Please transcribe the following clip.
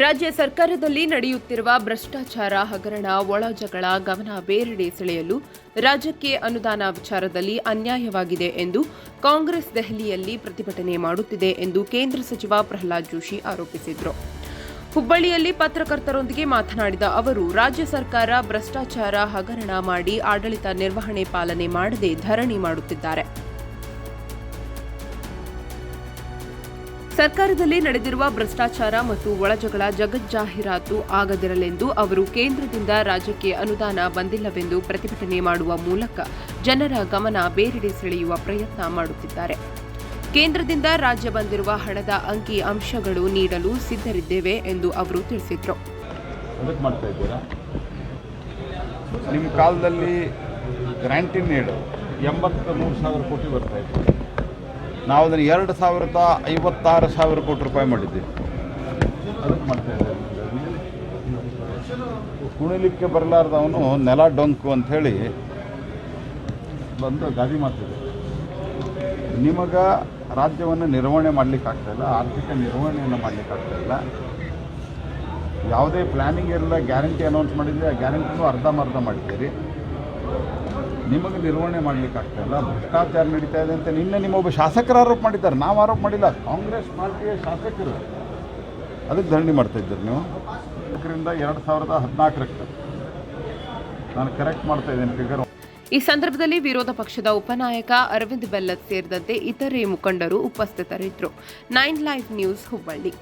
ರಾಜ್ಯ ಸರ್ಕಾರದಲ್ಲಿ ನಡೆಯುತ್ತಿರುವ ಭ್ರಷ್ಟಾಚಾರ ಹಗರಣ ಒಳಜಗಳ ಗಮನ ಬೇರೆಡೆ ಸೆಳೆಯಲು ರಾಜ್ಯಕ್ಕೆ ಅನುದಾನ ವಿಚಾರದಲ್ಲಿ ಅನ್ಯಾಯವಾಗಿದೆ ಎಂದು ಕಾಂಗ್ರೆಸ್ ದೆಹಲಿಯಲ್ಲಿ ಪ್ರತಿಭಟನೆ ಮಾಡುತ್ತಿದೆ ಎಂದು ಕೇಂದ್ರ ಸಚಿವ ಪ್ರಹ್ಲಾದ್ ಜೋಶಿ ಆರೋಪಿಸಿದರು. ಹುಬ್ಬಳ್ಳಿಯಲ್ಲಿ ಪತ್ರಕರ್ತರೊಂದಿಗೆ ಮಾತನಾಡಿದ ಅವರು, ರಾಜ್ಯ ಸರ್ಕಾರ ಭ್ರಷ್ಟಾಚಾರ ಹಗರಣ ಮಾಡಿ ಆಡಳಿತ ನಿರ್ವಹಣೆ ಪಾಲನೆ ಮಾಡದೆ ಧರಣಿ ಮಾಡುತ್ತಿದ್ದಾರೆ. ಸರ್ಕಾರದಲ್ಲಿ ನಡೆದಿರುವ ಭ್ರಷ್ಟಾಚಾರ ಮತ್ತು ಒಳಜಗಳ ಜಗಜ್ಜಾಹೀರಾತು ಆಗದಿರಲೆಂದು ಅವರು ಕೇಂದ್ರದಿಂದ ರಾಜ್ಯಕ್ಕೆ ಅನುದಾನ ಬಂದಿಲ್ಲವೆಂದು ಪ್ರತಿಭಟನೆ ಮಾಡುವ ಮೂಲಕ ಜನರ ಗಮನ ಬೇರೆಡೆ ಸೆಳೆಯುವ ಪ್ರಯತ್ನ ಮಾಡುತ್ತಿದ್ದಾರೆ. ಕೇಂದ್ರದಿಂದ ರಾಜ್ಯ ಬಂದಿರುವ ಹಣದ ಅಂಕಿ ಅಂಶಗಳು ನೀಡಲು ಸಿದ್ಧರಿದ್ದೇವೆ ಎಂದು ಅವರು ತಿಳಿಸಿದರು. ಅದಕ್ಕೆ ಮಾಡ್ತಾ ಇದ್ದೀರಾ? ನಿಮ್ಮ ಕಾಲದಲ್ಲಿ ಗ್ರ್ಯಾಂಟಿನ್ ನೀಡು ಎಂಬತ್ತ ಮೂರು ಸಾವಿರ ಕೋಟಿ ಬರ್ತಾ ಇತ್ತು. ನಾವು ಅದನ್ನು ಎರಡು ಸಾವಿರದ ಐವತ್ತಾರು ಸಾವಿರ ಕೋಟಿ ರೂಪಾಯಿ ಮಾಡಿದ್ದೀವಿ. ಅದಕ್ಕೆ ಕುಣಿಲಿಕ್ಕೆ ಬರಲಾರ್ದವನು ನೆಲ ಡೊಂಕು ಅಂಥೇಳಿ ಬಂದು ಗಾದಿ ಮಾಡ್ತಿದ್ದೆ ನಿಮಗೆ ರಾಜ್ಯವನ್ನು ನಿರ್ವಹಣೆ ಮಾಡಲಿಕ್ಕೆ ಆಗ್ತಾಯಿಲ್ಲ ಆರ್ಥಿಕ ನಿರ್ವಹಣೆಯನ್ನು ಮಾಡಲಿಕ್ಕೆ ಆಗ್ತಾಯಿಲ್ಲ ಯಾವುದೇ ಪ್ಲ್ಯಾನಿಂಗ್ ಇರಲ್ಲ ಗ್ಯಾರಂಟಿ ಅನೌನ್ಸ್ ಮಾಡಿದರೆ ಆ ಗ್ಯಾರಂಟಿನೂ ಅರ್ಧಮರ್ಧ ಮಾಡಿದ್ದೀರಿ. ನಿಮಗೆ ನಿರ್ವಹಣೆ ಮಾಡ್ಲಿಕ್ಕೆ ಆಗ್ತಾಯಿಲ್ಲ ಭ್ರಷ್ಟಾಚಾರ ನಡೀತಾ ಇದೆ ಅಂತ ನಿನ್ನೆ ನಿಮ್ಮೊಬ್ಬ ಶಾಸಕರು ಆರೋಪ ಮಾಡಿದ್ದಾರೆ. ನಾವು ಆರೋಪ ಮಾಡಿಲ್ಲ. ಕಾಂಗ್ರೆಸ್ ಪಾರ್ಟಿಯ ಶಾಸಕರು. ಅದಕ್ಕೆ ಧರಣಿ ಮಾಡ್ತಾ ಇದ್ದೀರಿ ನೀವು? ಅದರಿಂದ ಎರಡು ಸಾವಿರದ ಹದಿನಾಲ್ಕರಕ್ಕೆ ನಾನು ಕರೆಕ್ಟ್ ಮಾಡ್ತಾ ಇದ್ದೀನಿ ಫಿಗರ್ ಈ ಸಂದರ್ಭದಲ್ಲಿ ವಿರೋಧ ಪಕ್ಷದ ಉಪನಾಯಕ ಅರವಿಂದ್ ಬೆಲ್ಲತ್ ಸೇರಿದಂತೆ ಇತರೆ ಮುಖಂಡರು ಉಪಸ್ಥಿತರಿದ್ದರು. Nine live news Hubballi.